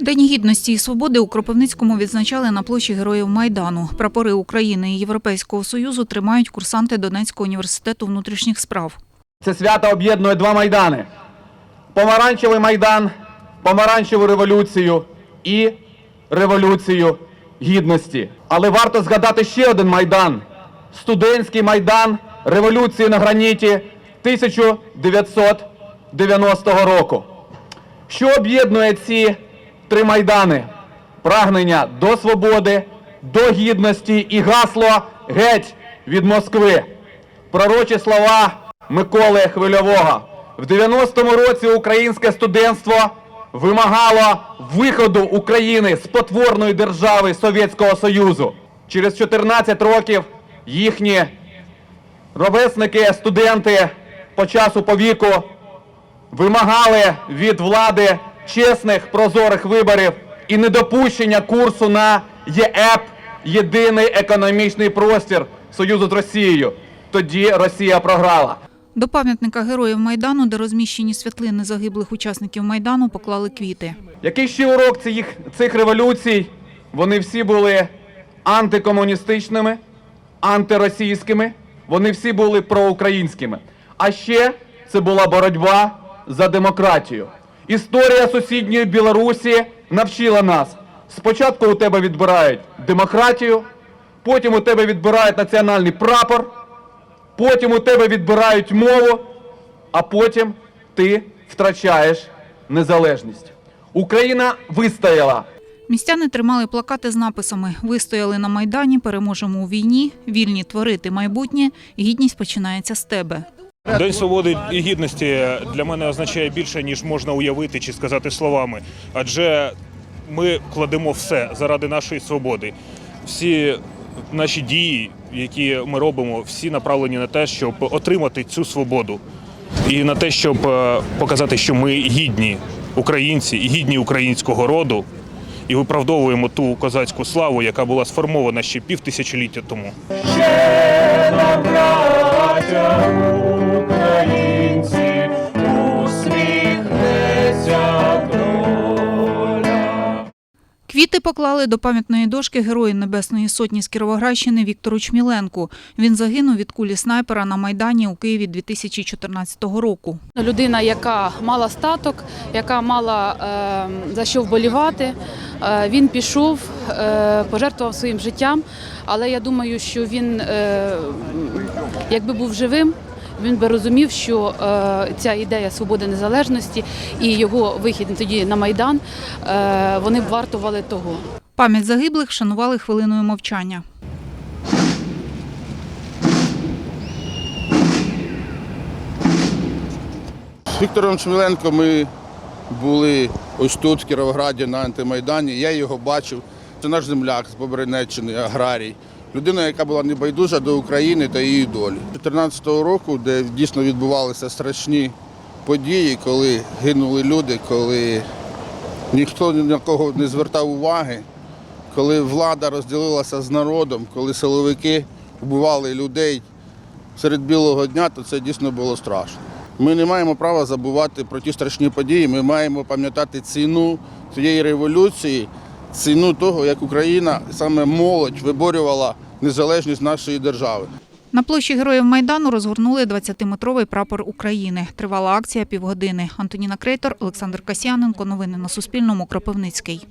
День гідності і свободи у Кропивницькому відзначали на площі Героїв Майдану. Прапори України і Європейського Союзу тримають курсанти Донецького університету внутрішніх справ. Це свято об'єднує два майдани: помаранчевий майдан, помаранчеву революцію і революцію гідності. Але варто згадати ще один майдан студентський майдан революції на граніті 1990 року. Що об'єднує ці три майдани? Прагнення до свободи, до гідності і гасло геть від Москви. Пророчі слова Миколи Хвильового. В 90-му році українське студентство вимагало виходу України з потворної держави Совєтського Союзу. Через 14 років їхні ровесники, студенти по часу по віку вимагали від влади чесних прозорих виборів і недопущення курсу на ЄЕП єдиний економічний простір Союзу з Росією. Тоді Росія програла. До пам'ятника Героїв Майдану, де розміщені світлини загиблих учасників Майдану, поклали квіти. Який ще урок цих, цих революцій? Вони всі були антикомуністичними, антиросійськими, вони всі були проукраїнськими. А ще це була боротьба за демократію. Історія сусідньої Білорусі навчила нас. Спочатку у тебе відбирають демократію, потім у тебе відбирають національний прапор, потім у тебе відбирають мову, а потім ти втрачаєш незалежність. Україна вистояла. Містяни тримали плакати з написами Вистояли на Майдані, переможемо у війні, вільні творити майбутнє, гідність починається з тебе. День свободи і гідності для мене означає більше, ніж можна уявити чи сказати словами. Адже ми кладемо все заради нашої свободи. Всі наші дії, які ми робимо, всі направлені на те, щоб отримати цю свободу, і на те, щоб е, показати, що ми гідні українці гідні українського роду, і виправдовуємо ту козацьку славу, яка була сформована ще півтисячоліття тому. Квіти поклали до пам'ятної дошки Герою Небесної Сотні з Кіровоградщини Віктору Чміленку. Він загинув від кулі снайпера на Майдані у Києві 2014 року. Людина, яка мала статок, яка мала е, за що вболівати. Е, він пішов, е, пожертвував своїм життям, але я думаю, що він, е, якби був живим, він би розумів, що е, ця ідея свободи незалежності і його вихід тоді на майдан е, вони б вартували того. Пам'ять загиблих вшанували хвилиною мовчання. З Віктором Шміленко ми були ось тут, в Кіровограді, на антимайдані. Я його бачив. Це наш земляк з Бобринеччини, аграрій. Людина, яка була небайдужа до України та її долі. 2014 року, де дійсно відбувалися страшні події, коли гинули люди, коли ніхто ні на кого не звертав уваги, коли влада розділилася з народом, коли силовики вбивали людей серед білого дня, то це дійсно було страшно. Ми не маємо права забувати про ті страшні події. Ми маємо пам'ятати ціну цієї революції, ціну того, як Україна, саме молодь, виборювала незалежність нашої держави. На площі Героїв Майдану розгорнули 20-метровий прапор України. Тривала акція півгодини. Антоніна Крейтор, Олександр Касяненко. Новини на Суспільному. Кропивницький.